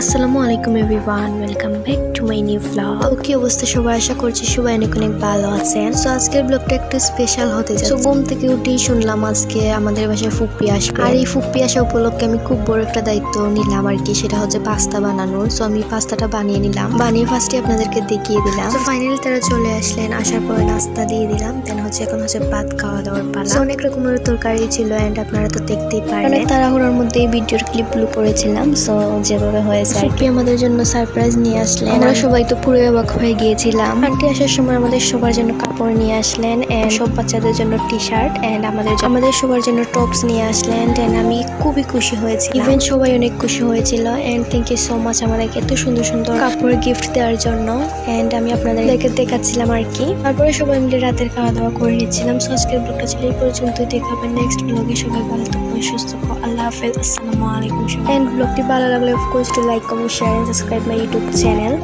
আসসালামু আলাইকুম everyone welcome back to my new blog কি অবস্থা সবাই আশা করছি সবাই অনেক অনেক ভালো আছেন। সো আজকের ব্লগটা একটু স্পেশাল হতে যাচ্ছে। So, ঘুম থেকে উঠেই শুনলাম আজকে আমাদের বাসায় ফুপ্পি আসবে। আর এই ফুপ্পি আসা উপলক্ষে আমি খুব বড় একটা দায়িত্ব নিলাম আর কি সেটা হচ্ছে পাস্তা বানানোর। সো আমি পাস্তাটা বানিয়ে নিলাম। বানিয়ে ফার্স্টে আপনাদেরকে দেখিয়ে দিলাম। তো ফাইনালি তারা চলে আসলেন আসার পরে নাস্তা দিয়ে দিলাম। হচ্ছে এখন হচ্ছে ভাত খাওয়া দাওয়ার পালা। অনেক রকমের তরকারি ছিল এন্ড আপনারা তো দেখতেই পারেন অনেক তাড়াহুড়োর মধ্যে এই ভিডিওর ক্লিপগুলো করেছিলাম সো যেভাবে হয়েছে ফুপি আমাদের জন্য সারপ্রাইজ নিয়ে আসলেন। আমরা সবাই তো পুরো অবাক হয়ে গিয়েছিলাম। আন্টি আসার সময় আমাদের সবার জন্য কাপড় নিয়ে আসলেন এন্ড সব বাচ্চাদের জন্য টি শার্ট এন্ড আমাদের আমাদের সবার জন্য টপস নিয়ে আসলেন অ্যান্ড আমি খুবই খুশি হয়েছি ইভেন সবাই অনেক খুশি হয়েছিল and thank you so much আমাদেরকে এত সুন্দর সুন্দর কাপড় গিফট দেওয়ার জন্য অ্যান্ড আমি আপনাদেরকে দেখাচ্ছিলাম আর কি। তারপরে সবাই মিলে রাতের খাওয়া দাওয়া করে নিচ্ছিলাম। সো আজকের ব্লগটা ছিল এই পর্যন্তই। হবে নেক্সট ব্লগে সবাই ভালো থাকবেন, সুস্থ থাকো আল্লাহ হাফেজ। আসসালামু আলাইকুম এন্ড ব্লগটি ভালো লাগলে of course to like comment share and subscribe my YouTube channel